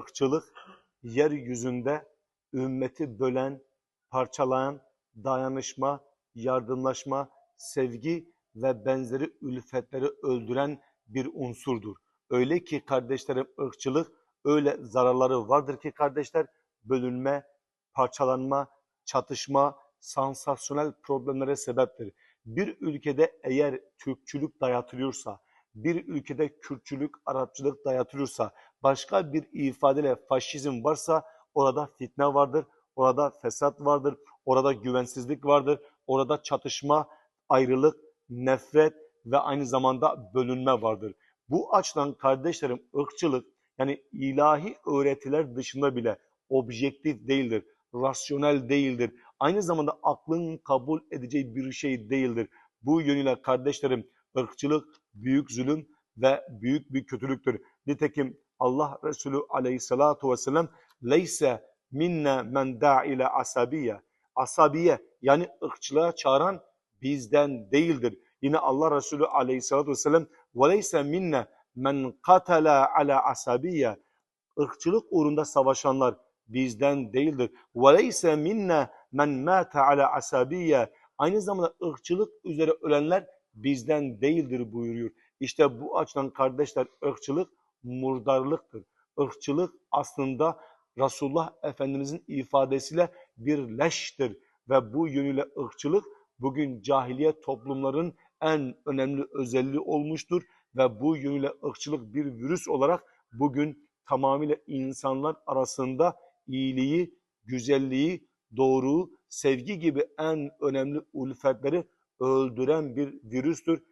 ırkçılık yeryüzünde ümmeti bölen, parçalayan, dayanışma, yardımlaşma, sevgi ve benzeri ülfetleri öldüren bir unsurdur. Öyle ki kardeşlerim ırkçılık öyle zararları vardır ki kardeşler bölünme, parçalanma, çatışma, sansasyonel problemlere sebeptir. Bir ülkede eğer Türkçülük dayatılıyorsa, bir ülkede Kürtçülük, Arapçılık dayatılıyorsa, başka bir ifadeyle faşizm varsa orada fitne vardır, orada fesat vardır, orada güvensizlik vardır, orada çatışma, ayrılık, nefret ve aynı zamanda bölünme vardır. Bu açıdan kardeşlerim ırkçılık yani ilahi öğretiler dışında bile objektif değildir, rasyonel değildir. Aynı zamanda aklın kabul edeceği bir şey değildir. Bu yönüyle kardeşlerim ırkçılık büyük zulüm ve büyük bir kötülüktür. Nitekim Allah Resulü aleyhissalatu vesselam leyse minne men da ile asabiye. Asabiye yani ırkçılığa çağıran bizden değildir. Yine Allah Resulü aleyhissalatu vesselam ve leyse minne men katala ala asabiye. Irkçılık uğrunda savaşanlar bizden değildir. Ve leyse minne men mâte ala asabiye. Aynı zamanda ırkçılık üzere ölenler bizden değildir buyuruyor. İşte bu açıdan kardeşler ırkçılık murdarlıktır. Irkçılık aslında Resulullah Efendimizin ifadesiyle bir leştir ve bu yönüyle ırkçılık bugün cahiliye toplumların en önemli özelliği olmuştur ve bu yönüyle ırkçılık bir virüs olarak bugün tamamıyla insanlar arasında iyiliği, güzelliği, doğruyu, sevgi gibi en önemli ulfetleri öldüren bir virüstür